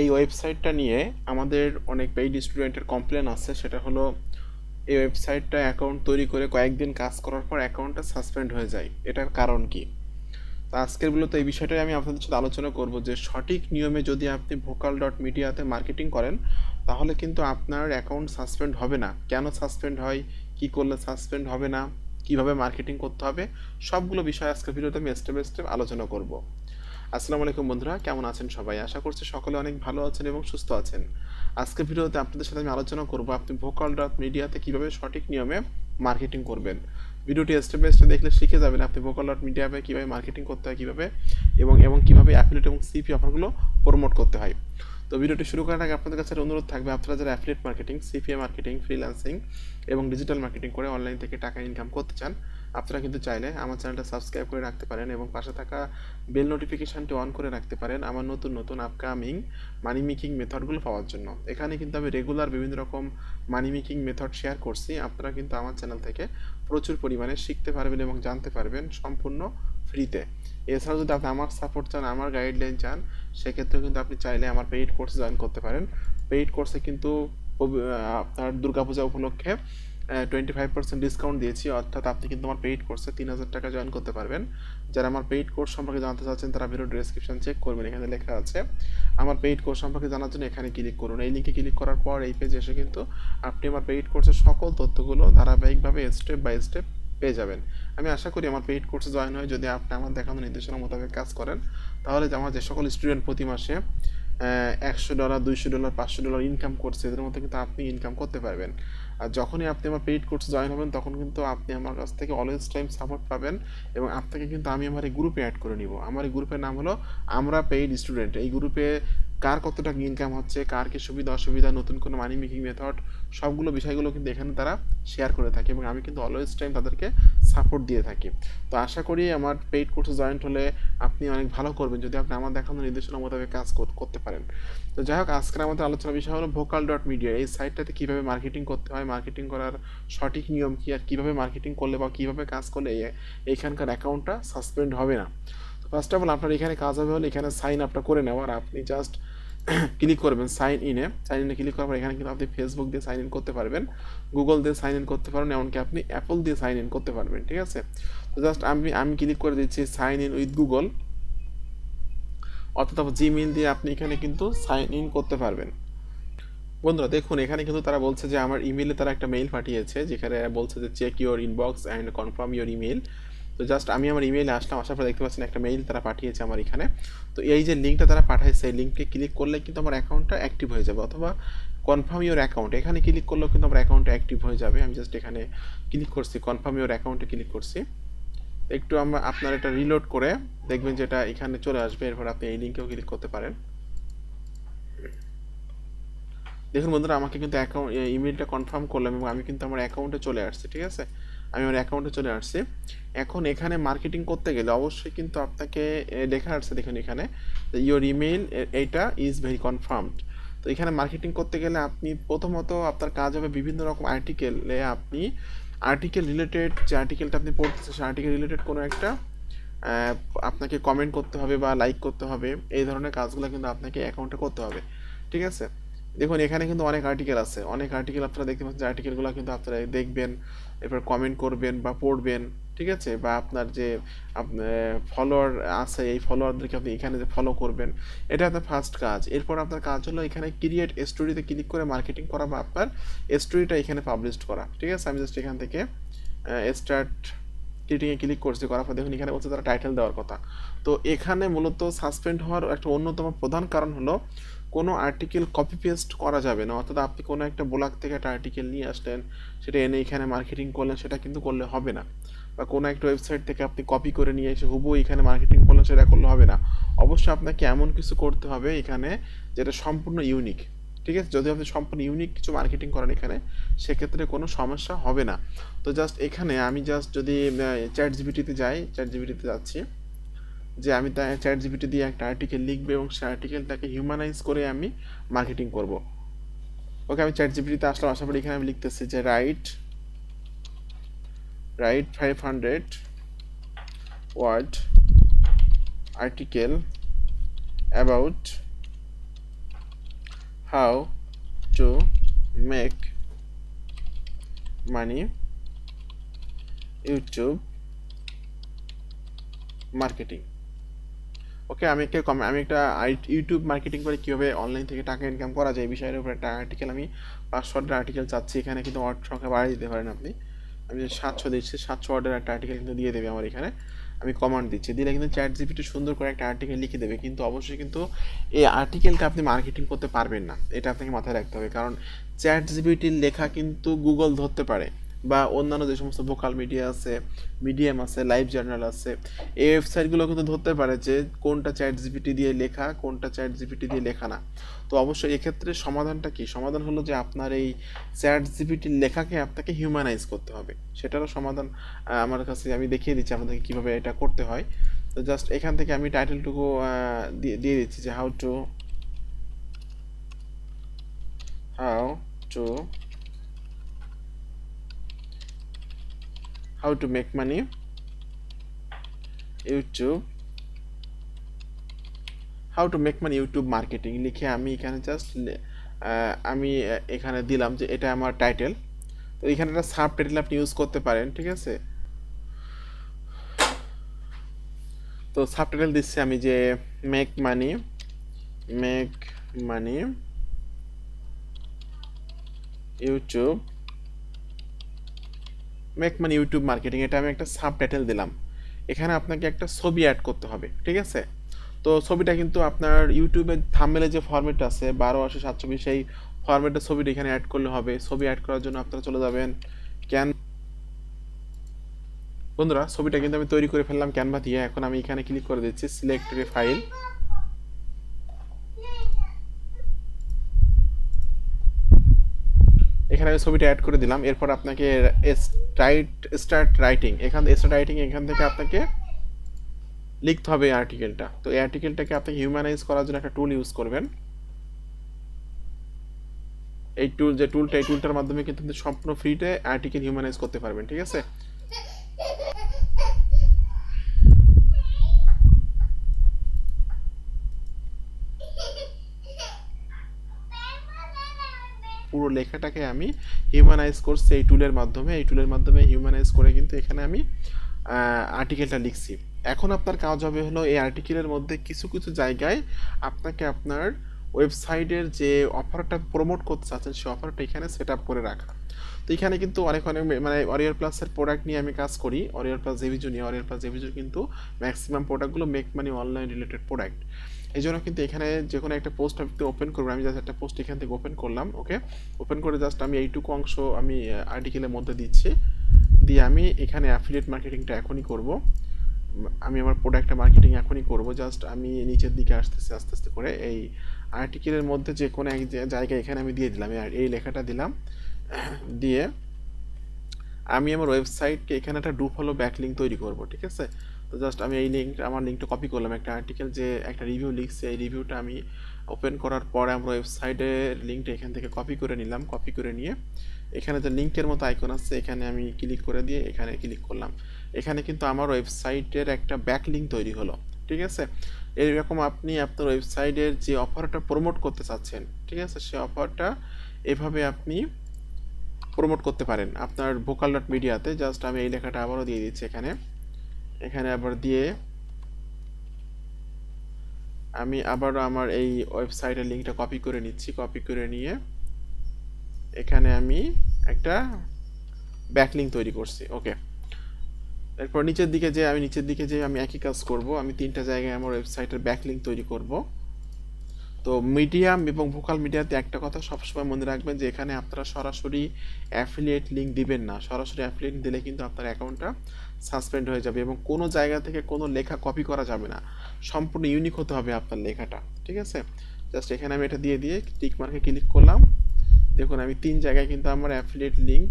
এই ওয়েবসাইটটা নিয়ে আমাদের অনেক পেইড স্টুডেন্টের কমপ্লেন আছে। সেটা হলো, এই ওয়েবসাইটটা অ্যাকাউন্ট তৈরি করে কয়েকদিন কাজ করার পর অ্যাকাউন্টটা সাসপেন্ড হয়ে যায়। এটার কারণ কি? তো আজকের মূলত এই বিষয়টাই আমি আপনাদের সাথে আলোচনা করব যে সঠিক নিয়মে যদি আপনি ভোকাল ডট মিডিয়াতে মার্কেটিং করেন, তাহলে কিন্তু আপনার অ্যাকাউন্ট সাসপেন্ড হবে না। কেন সাসপেন্ড হয়? কি করলে সাসপেন্ড হবে না? কীভাবে মার্কেটিং করতে হবে? সবগুলো বিষয় আজকের ভিডিওতে আমি স্টেপ বাই স্টেপ আলোচনা করব। আসসালামু আলাইকুম বন্ধুরা, কেমন আছেন সবাই? আশা করছি সকলে অনেক ভালো আছেন এবং সুস্থ আছেন। আজকে ভিডিওতে আপনাদের সাথে আমি আলোচনা করব আপনি ভোকাল ডট মিডিয়াতে কীভাবে সঠিক নিয়মে মার্কেটিং করবেন। ভিডিওটি স্টেপ বাই স্টেপ দেখলে শিখে যাবেন আপনি ভোকাল ডট মিডিয়াতে কীভাবে মার্কেটিং করতে হয় কীভাবে এবং এবং কীভাবে অ্যাফিলিয়েট এবং সিপি অফারগুলো প্রমোট করতে হয়। তো ভিডিওটি শুরু করার আগে আপনাদের কাছে অনুরোধ থাকবে, আপনারা যারা affiliate marketing CPA marketing freelancing এবং ডিজিটাল মার্কেটিং করে অনলাইন থেকে টাকা ইনকাম করতে চান আপনারা কিন্তু চাইলে আমার চ্যানেলটা সাবস্ক্রাইব করে রাখতে পারেন এবং পাশে থাকা বেল নোটিফিকেশানটি অন করে রাখতে পারেন আমার নতুন নতুন আপকামিং মানি মেকিং মেথডগুলো পাওয়ার জন্য। এখানে কিন্তু আমি রেগুলার বিভিন্ন রকম মানি মেকিং মেথড শেয়ার করছি। আপনারা কিন্তু আমার চ্যানেল থেকে প্রচুর পরিমাণে শিখতে পারবেন এবং জানতে পারবেন সম্পূর্ণ ফ্রিতে এছাড়াও যদি আপনি আমার সাপোর্ট চান, আমার গাইডলাইন চান, সেক্ষেত্রেও কিন্তু আপনি চাইলে আমার পেইড কোর্সে জয়েন করতে পারেন। পেইড কোর্সে কিন্তু আপনার দুর্গাপূজা উপলক্ষে টোয়েন্টি ফাইভ পার্সেন্ট ডিসকাউন্ট দিয়েছি, অর্থাৎ আপনি কিন্তু আমার পেইড কোর্সে তিন হাজার টাকা জয়েন করতে পারবেন। যারা আমার পেইড কোর্স সম্পর্কে জানতে চাচ্ছেন, তারা ভিডিও ডিসক্রিপশন চেক করবেন, এখানে লেখা আছে। আমার পেইড কোর্স সম্পর্কে জানার জন্য এখানে ক্লিক করুন। এই লিঙ্কে ক্লিক করার পর এই পেজে এসে কিন্তু আপনি আমার পেইড কোর্সের সকল তথ্যগুলো ধারাবাহিকভাবে স্টেপ বাই স্টেপ পেয়ে যাবেন। আমি আশা করি আমার পেইড কোর্সে জয়েন হয়ে যদি আপনি আমার দেখানো নির্দেশনা মোতাবেক কাজ করেন, তাহলে আমার যে সকল স্টুডেন্ট প্রতি মাসে একশো ডলার দুইশো ডলার পাঁচশো ডলার ইনকাম করছে, এদের মধ্যে কিন্তু আপনি ইনকাম করতে পারবেন। আর যখনই আপনি আমার পেইড কোর্স জয়েন হবেন, তখন কিন্তু আপনি আমার কাছ থেকে অলওয়েজ টাইম সাপোর্ট পাবেন এবং আপনাকে কিন্তু আমি আমার এই গ্রুপে অ্যাড করে নিব। আমার এই গ্রুপের নাম হলো আমরা পেইড স্টুডেন্ট এই গ্রুপে কার কত টাকা ইনকাম হচ্ছে, কার কি সুবিধা, অসুবিধা, নতুন কোনো মানি মেকিং মেথড সবগুলো বিষয়গুলো কিন্তু এখানে তারা শেয়ার করে থাকে এবং আমি কিন্তু অলওয়েজ টাইম তাদেরকে সাপোর্ট দিয়ে থাকি। তো আশা করি আমার পেইড কোর্সে জয়েন্ট হলে আপনি অনেক ভালো করবেন, যদি আপনি আমার দেখানো নির্দেশনা মোতাবেক কাজ করতে পারেন। তো যাই হোক, আজকের আমাদের আলোচনার বিষয় হলো ভোকাল ডট মিডিয়া এই সাইটটাতে কীভাবে মার্কেটিং করতে হয় মার্কেটিং করার সঠিক নিয়ম কী, আর কীভাবে মার্কেটিং করলে বা কীভাবে কাজ করলে এইখানকার অ্যাকাউন্টটা সাসপেন্ড হবে না। ফার্স্ট অফ অল আপনার এখানে কাজ হবে হলে এখানে সাইন আপটা করে নেওয়ার আপনি জাস্ট ক্লিক করবেন সাইন ইনে সাইন ইনে ক্লিক করার পর এখানে কিন্তু আপনি ফেসবুক দিয়ে সাইন ইন করতে পারবেন গুগল দিয়ে সাইন ইন করতে পারবেন, এমনকি আপনি অ্যাপল দিয়ে সাইন ইন করতে পারবেন, ঠিক আছে? তো জাস্ট আমি আমি ক্লিক করে দিচ্ছি সাইন ইন উইথ গুগল অর্থাৎ জিমেইল দিয়ে আপনি এখানে কিন্তু সাইন ইন করতে পারবেন। বন্ধুরা, দেখুন, এখানে কিন্তু তারা বলছে যে আমার ইমেলে তারা একটা মেইল পাঠিয়েছে, যেখানে বলছে যে check your inbox and confirm your email তো জাস্ট আমি আমার ইমেইলে আসলাম, আসার পর দেখতে পাচ্ছেন একটা মেইল তারা পাঠিয়েছে আমার এখানে। তো এই যে লিঙ্কটা তারা পাঠাইছে এই লিঙ্কে ক্লিক করলে কিন্তু আমার অ্যাকাউন্টটা অ্যাক্টিভ হয়ে যাবে অথবা কনফার্ম ইউর অ্যাকাউন্ট এখানে ক্লিক করলেও কিন্তু আমার অ্যাকাউন্টটা অ্যাক্টিভ হয়ে যাবে। আমি জাস্ট এখানে ক্লিক করছি কনফার্ম ইউর অ্যাকাউন্টে ক্লিক করছি। একটু আমরা, আপনার এটা রিলোড করে দেখবেন যেটা এখানে চলে আসবে, এরপর আপনি এই লিঙ্কেও ক্লিক করতে পারেন। দেখুন বন্ধুরা, আমাকে কিন্তু অ্যাকাউন্ট ইমেলটা কনফার্ম করলাম এবং আমি কিন্তু আমার অ্যাকাউন্টে চলে আসছি, ঠিক আছে? আমি আমার অ্যাকাউন্টে চলে আসছি। এখন এখানে মার্কেটিং করতে গেলে অবশ্যই কিন্তু আপনাকে লেখা আসছে দেখুন এখানে ইওর ইমেল এইটা ইজ ভেরি কনফার্মড তো এখানে মার্কেটিং করতে গেলে আপনি প্রথমত আপনার কাজ হবে বিভিন্ন রকম আর্টিকেলে আপনি আর্টিকেল রিলেটেড যে আর্টিকেলটা আপনি পড়তেছেন, সেই আর্টিকেল রিলেটেড কোনো একটা আপনাকে কমেন্ট করতে হবে বা লাইক করতে হবে। এই ধরনের কাজগুলো কিন্তু আপনাকে অ্যাকাউন্টে করতে হবে। ঠিক আছে? দেখুন, এখানে কিন্তু অনেক আর্টিকেল আছে। অনেক আর্টিকেল আপনারা দেখতে পাচ্ছেন যে আর্টিকেলগুলো কিন্তু আপনারা দেখবেন, এরপর কমেন্ট করবেন বা পড়বেন, ঠিক আছে? বা আপনার যে ফলোয়ার আছে, এই ফলোয়ারদেরকে আপনি এখানে যে ফলো করবেন, এটা আপনার ফার্স্ট কাজ। এরপর আপনার কাজ হলো এখানে ক্রিয়েট স্টোরিতে ক্লিক করে মার্কেটিং করা বা আপনার স্টোরিটা এখানে পাবলিশ করা, ঠিক আছে? আমি জাস্ট এখান থেকে স্টার্ট ক্রিটিংয়ে ক্লিক করছি, করার পর দেখুন এখানে বলছে তারা টাইটেল দেওয়ার কথা। তো এখানে মূলত সাসপেন্ড হওয়ার একটা অন্যতম প্রধান কারণ হলো, কোনো আর্টিকেল কপি পেস্ট করা যাবে না। অর্থাৎ আপনি কোনো একটা ব্লগ থেকে একটা আর্টিকেল নিয়ে আসলেন, সেটা এনে এখানে মার্কেটিং করলেন, সেটা কিন্তু করলে হবে না। বা কোনো একটা ওয়েবসাইট থেকে আপনি কপি করে নিয়ে এসে হুবু এখানে মার্কেটিং করলেন, সেটা করলে হবে না। অবশ্যই আপনাকে এমন কিছু করতে হবে এখানে, যেটা সম্পূর্ণ ইউনিক ঠিক আছে? যদি আপনি সম্পূর্ণ ইউনিক কিছু মার্কেটিং করেন এখানে, সেক্ষেত্রে কোনো সমস্যা হবে না। তো জাস্ট এখানে আমি জাস্ট যদি চ্যাট জিবিটিতে যাই চ্যাট জিবিটিতে যাচ্ছি, যে আমি তা চ্যাট জিপিটি দিয়ে একটা আর্টিকেল লিখব এবং সেই আর্টিকেলটাকে হিউম্যানাইজ করে আমি মার্কেটিং করব। ওকে, আমি চ্যাট জিপিটিতে আসলাম, আসার পর এখানে আমি লিখতেছি যে write write five hundred word article about how to make money YouTube marketing okay আমি একটা কম আমি একটা ইউটিউব মার্কেটিং করে কীভাবে অনলাইন থেকে টাকা ইনকাম করা যায়, এই বিষয়ের উপর একটা আর্টিকেল আমি পাঁচশো ওয়ার্ডের আর্টিকেল চাচ্ছি, এখানে কিন্তু ওয়ার্ড সংখ্যা বাড়িয়ে দিতে পারেন আপনি। আমি সাতশো দিচ্ছি, সাতশো ওয়ার্ডের একটা আর্টিকেল কিন্তু দিয়ে দেবে আমার এখানে। আমি কমান্ড দিচ্ছি। দিলে কিন্তু চ্যাট জিপিটি সুন্দর করে একটা আর্টিকেল লিখে দেবে, কিন্তু অবশ্যই কিন্তু এই আর্টিকেলটা আপনি মার্কেটিং করতে পারবেন না। এটা আপনাকে মাথায় রাখতে হবে, কারণ চ্যাট জিপিটির লেখা কিন্তু গুগল ধরতে পারে। বা অন্যান্য যে সমস্ত ভোকাল মিডিয়া আছে মিডিয়াম আছে লাইভ জার্নাল আছে, এই ওয়েবসাইটগুলো কিন্তু ধরতে পারে যে কোনটা চ্যাট জিপিটি দিয়ে লেখা, কোনটা চ্যাট জিপিটি দিয়ে লেখা না। তো অবশ্যই এক্ষেত্রে সমাধানটা কি? সমাধান হলো যে আপনার এই চ্যাট জিপিটির লেখাকে আপনাকে হিউম্যানাইজ করতে হবে। সেটারও সমাধান আমার কাছে আমি দেখিয়ে দিচ্ছি আপনাদেরকে কীভাবে এটা করতে হয়। তো জাস্ট এখান থেকে আমি টাইটেলটুকু দিয়ে দিয়ে দিচ্ছি যে how to how to how to make money. YouTube how to make money YouTube marketing লিখে আমি এখানে জাস্ট আমি এখানে দিলাম যে এটা আমার টাইটেল তো এখানে একটা সাব টাইটেল আপনি ইউজ করতে পারেন, ঠিক আছে? তো সাব টাইটেল দিচ্ছি আমি যে make money make money YouTube make money YouTube marketing এটা আমি একটা সাব টাইটেল দিলাম। এখানে আপনাকে একটা ছবি অ্যাড করতে হবে, ঠিক আছে? তো ছবিটা কিন্তু আপনার ইউটিউবের থাম্বনেলে যে ফরম্যাট আছে, বারো আশি সাতচল্লিশ, সেই ফরম্যাটের ছবিটা এখানে অ্যাড করলে হবে। ছবি অ্যাড করার জন্য আপনারা চলে যাবেন ক্যান বন্ধুরা, ছবিটা কিন্তু আমি তৈরি করে ফেললাম ক্যানভা দিয়ে। এখন আমি এখানে ক্লিক করে দিচ্ছি সিলেক্ট ফাইল এখানে আমি ছবিটা অ্যাড করে দিলাম। এরপর আপনাকে স্টাইট স্টার্ট রাইটিং এখান স্টার্ট রাইটিং এখান থেকে আপনাকে লিখতে হবে আর্টিকেলটা তো এই আর্টিকেলটাকে আপনি হিউম্যানাইজ করার জন্য একটা টুল ইউজ করবেন। এই টুল যে টুলটা এই টুলটার মাধ্যমে কিন্তু সম্পূর্ণ ফ্রিতে আর্টিকেল হিউম্যানাইজ করতে পারবেন, ঠিক আছে? পুরো লেখাটাকে আমি হিউম্যানাইজ করছি এই টুলের মাধ্যমে, এই টুলের মাধ্যমে হিউম্যানাইজ করে কিন্তু এখানে আমি আর্টিকেলটা লিখছি। এখন আপনার কাজ হবে হলো এই আর্টিকেলের মধ্যে কিছু কিছু জায়গায় আপনাকে আপনার ওয়েবসাইটের যে অফারটা প্রমোট করতে চাচ্ছেন, সেই অফারটা এখানে সেট আপ করে রাখা। তো এখানে কিন্তু অনেক অনেক মানে অরিয়ার প্লাসের প্রোডাক্ট নিয়ে আমি কাজ করি। অরিয়ার প্লাস জেভিজু নিয়ে অরিয়ার প্লাস জেভিজুর কিন্তু ম্যাক্সিমাম প্রোডাক্টগুলো make money online related product এই জন্য কিন্তু এখানে যে কোনো একটা পোস্ট আপনি ওপেন করবেন আমি জাস্ট একটা পোস্ট এখান থেকে ওপেন করলাম ওকে ওপেন করে জাস্ট আমি এইটুকু অংশ আমি আর্টিকেলের মধ্যে দিচ্ছি। দিয়ে আমি এখানে অ্যাফিলিয়েট মার্কেটিংটা এখনই করব। আমি আমার প্রোডাক্টটা মার্কেটিং এখনই করব। জাস্ট আমি নিচের দিকে আসতেছি, আস্তে আস্তে করে। এই আর্টিকেলের মধ্যে যে কোনো এক জায়গায় এখানে আমি দিয়ে দিলাম। এই- লেখাটা দিলাম। দিয়ে আমি আমার ওয়েবসাইটকে এখানে একটা ডু ফলো ব্যাক লিঙ্ক তৈরি করব, ঠিক আছে? তো জাস্ট আমি এই লিঙ্ক আমার লিঙ্কটা কপি করলাম একটা আর্টিকেল যে একটা রিভিউ লিখছে, এই রিভিউটা আমি ওপেন করার পরে আমার ওয়েবসাইটের লিঙ্কটা এখান থেকে কপি করে নিলাম কপি করে নিয়ে এখানে যে লিঙ্কের মতো আইকন আছে, এখানে আমি ক্লিক করে দিয়ে এখানে ক্লিক করলাম। এখানে কিন্তু আমার ওয়েবসাইটের একটা ব্যাক লিঙ্ক তৈরি হলো, ঠিক আছে? এইরকম আপনি আপনার ওয়েবসাইটের যে অফারটা প্রমোট করতে চাচ্ছেন, ঠিক আছে? সে অফারটা এভাবে আপনি প্রমোট করতে পারেন। আপনার ভোকাল ডট মিডিয়াতে জাস্ট আমি এই লেখাটা আবারও দিয়ে দিচ্ছি এখানে। এখানে আবার দিয়ে আমি আবারও আমার এই ওয়েবসাইটের লিঙ্কটা কপি করে নিচ্ছি, কপি করে নিয়ে এখানে আমি একটা ব্যাকলিঙ্ক তৈরি করছি, ওকে। এরপর নিচের দিকে যে আমি নিচের দিকে যে আমি একই কাজ করব, আমি তিনটা জায়গায় আমার ওয়েবসাইটের ব্যাকলিঙ্ক তৈরি করব। তো মিডিয়াম এবং ভোকাল মিডিয়াতে একটা কথা সবসময় মনে রাখবেন যে এখানে আপনারা সরাসরি অ্যাফিলিয়েট লিঙ্ক দিবেন না। সরাসরি অ্যাফিলিয়েট দিলে কিন্তু আপনার অ্যাকাউন্টটা সাসপেন্ড হয়ে যাবে এবং কোনো জায়গা থেকে কোনো লেখা কপি করা যাবে না। সম্পূর্ণ ইউনিক হতে হবে আপনার লেখাটা, ঠিক আছে? জাস্ট এখানে আমি এটা দিয়ে দিয়ে টিক মার্কে ক্লিক করলাম। দেখুন, আমি তিন জায়গায় কিন্তু আমার অ্যাফিলিয়েট লিঙ্ক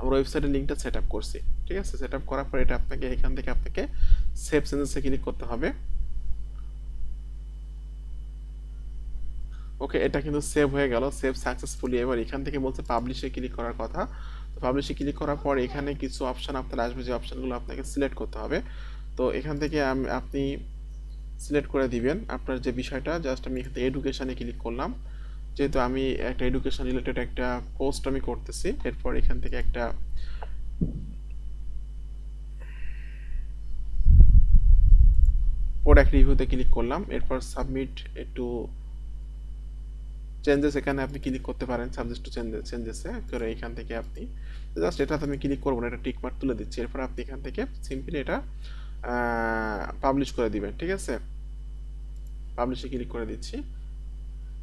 আমার ওয়েবসাইটের লিঙ্কটা সেট আপ করছি, ঠিক আছে? সেট আপ করার পর এটা আপনাকে, এখান থেকে আপনাকে সেভ সেন্সে ক্লিক করতে হবে। ওকে, এটা কিন্তু সেভ হয়ে গেল সেভ সাকসেসফুলি এবার এখান থেকে বলছে পাবলিশে ক্লিক করার কথা। তো পাবলিশে ক্লিক করার পর এখানে কিছু অপশান আপনার আসবে, যে অপশানগুলো আপনাকে সিলেক্ট করতে হবে। তো এখান থেকে আপনি সিলেক্ট করে দিবেন আপনার যে বিষয়টা জাস্ট আমি এখান থেকে এডুকেশানে ক্লিক করলাম। যেহেতু আমি একটা এডুকেশন রিলেটেড একটা পোস্ট আমি করতেছি, এরপর এখান থেকে একটা প্রোডাক্ট রিভিউতে ক্লিক করলাম। এরপর সাবমিট একটু চেঞ্জেস এখানে আপনি ক্লিক করতে পারেন সাবজেক্ট টু চেঞ্জেস চেঞ্জেসে করে এখান থেকে আপনি জাস্ট এটাতে আমি ক্লিক করব না, এটা টিক মার্ক তুলে দিচ্ছি। এরপর আপনি এখান থেকে সিম্পলি এটা পাবলিশ করে দিবেন, ঠিক আছে? পাবলিশে ক্লিক করে দিচ্ছি।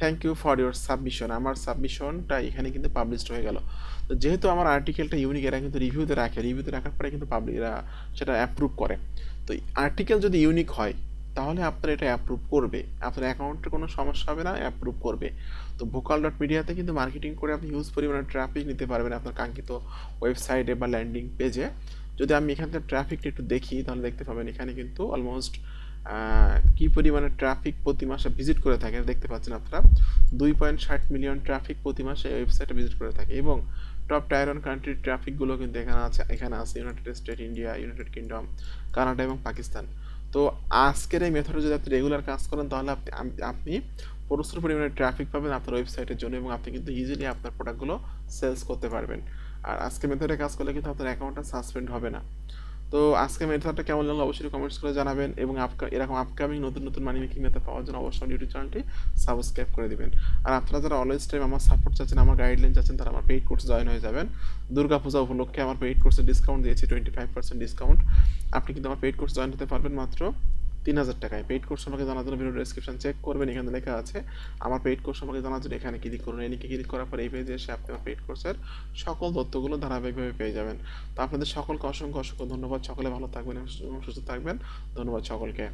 Thank you for your submission আমার সাবমিশনটা এখানে কিন্তু পাবলিশড হয়ে গেল। তো যেহেতু আমার আর্টিকেলটা ইউনিক এরা কিন্তু রিভিউতে রাখে। রিভিউতে রাখার পরে কিন্তু পাবলিক এরা সেটা অ্যাপ্রুভ করে। তো আর্টিকেল যদি ইউনিক হয় তাহলে আপনার এটা অ্যাপ্রুভ করবে। আপনার অ্যাকাউন্টে কোনো সমস্যা হবে না অ্যাপ্রুভ করবে। তো ভোকাল ডট মিডিয়াতে কিন্তু মার্কেটিং করে আপনি হিউজ পরিমাণে ট্রাফিক নিতে পারবেন আপনার কাঙ্ক্ষিত ওয়েবসাইটে বা ল্যান্ডিং পেজে যদি আমি এখান থেকে ট্রাফিকটা একটু দেখি, তাহলে দেখতে পাবেন এখানে কিন্তু অলমোস্ট কী পরিমাণে ট্রাফিক প্রতি মাসে ভিজিট করে থাকে দেখতে পাচ্ছেন আপনারা। দুই পয়েন্ট ষাট মিলিয়ন ট্রাফিক প্রতি মাসে ওয়েবসাইটে ভিজিট করে থাকে এবং টপ টায়ার ওয়ান কান্ট্রির ট্রাফিকগুলো কিন্তু এখানে আছে এখানে আছে United state India United Kingdom Canada এবং পাকিস্তান তো আজকের এই মেথডে যদি আপনি রেগুলার কাজ করেন, তাহলে আপনি আপনি প্রচুর পরিমাণে ট্রাফিক পাবেন আপনার ওয়েবসাইটের জন্য এবং আপনি কিন্তু ইজিলি আপনার প্রোডাক্টগুলো সেলস করতে পারবেন। আর আজকে মেথডে কাজ করলে কিন্তু আপনার অ্যাকাউন্টটা সাসপেন্ড হবে না। তো আজকে মেথডটা কেমন লাগল অবশ্যই কমেন্টস করে জানাবেন এবং এরকম আপকামিং নতুন নতুন মানি মেকিং মেথড পাওয়ার জন্য অবশ্যই ইউটিউব চ্যানেলটি সাবস্ক্রাইব করে দেবেন। আর আপনারা যারা অলওয়েজ টাইম আমার সাপোর্ট চাচ্ছেন, আমার গাইডলাইন চাচ্ছেন, তারা আমার পেইড কোর্স জয়েন হয়ে যাবেন। দুর্গা পূজা উপলক্ষে আমার পেইড কোর্সে ডিসকাউন্ট দিয়েছি টোয়েন্টি ফাইভ পার্সেন্ট ডিসকাউন্ট আপনি কিন্তু আমার পেইড কোর্স জয়েন হতে পারবেন মাত্র তিন হাজার টাকায়। পেইড কোর্স সম্পর্কে জানার জন্য ভিডিও ডিসক্রিপশন চেক করবেন, এখানে লেখা আছে। আমার পেইড কোর্স সম্পর্কে জানার জন্য এখানে ক্লিক করুন। এই লিঙ্কে ক্লিক করার পর এই পেজে এসে আপনি আমার পেইড কোর্সের সকল তথ্যগুলো ধারাবাহিকভাবে পেয়ে যাবেন। তো আপনাদের সকলকে অসংখ্য অসংখ্য ধন্যবাদ। সকলে ভালো থাকবেন এবং সুস্থ থাকবেন। ধন্যবাদ সকলকে।